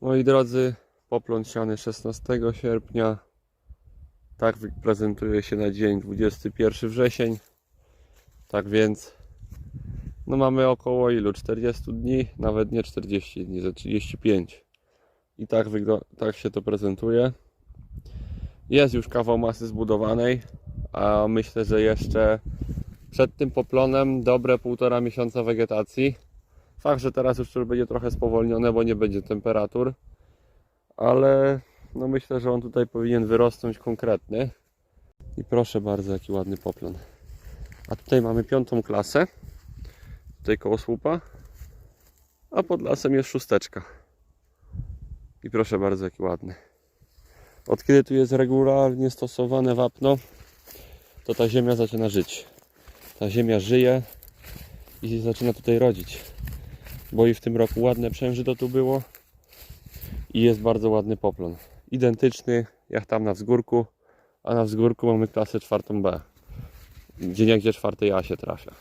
Moi drodzy, poplon siany 16 sierpnia. Tak prezentuje się na dzień 21 wrzesień. Tak więc no mamy około ilu? 40 dni, nawet nie 40 dni, za 35. I tak, tak się to prezentuje. Jest już kawał masy zbudowanej, a myślę, że jeszcze przed tym poplonem dobre półtora miesiąca wegetacji. Fakt, że teraz już będzie trochę spowolnione, bo nie będzie temperatur, ale no myślę, że on tutaj powinien wyrosnąć konkretny. I proszę bardzo, jaki ładny poplon. A tutaj mamy piątą klasę, tutaj koło słupa, a pod lasem jest szósteczka. I proszę bardzo, jaki ładny. Od kiedy tu jest regularnie stosowane wapno, to ta ziemia zaczyna żyć. Ta ziemia żyje i zaczyna tutaj rodzić. Bo i w tym roku ładne przężyto tu było i jest bardzo ładny poplon. Identyczny jak tam na wzgórku, a na wzgórku mamy klasę czwartą B. Gdzie nie gdzie czwartej A się trafia.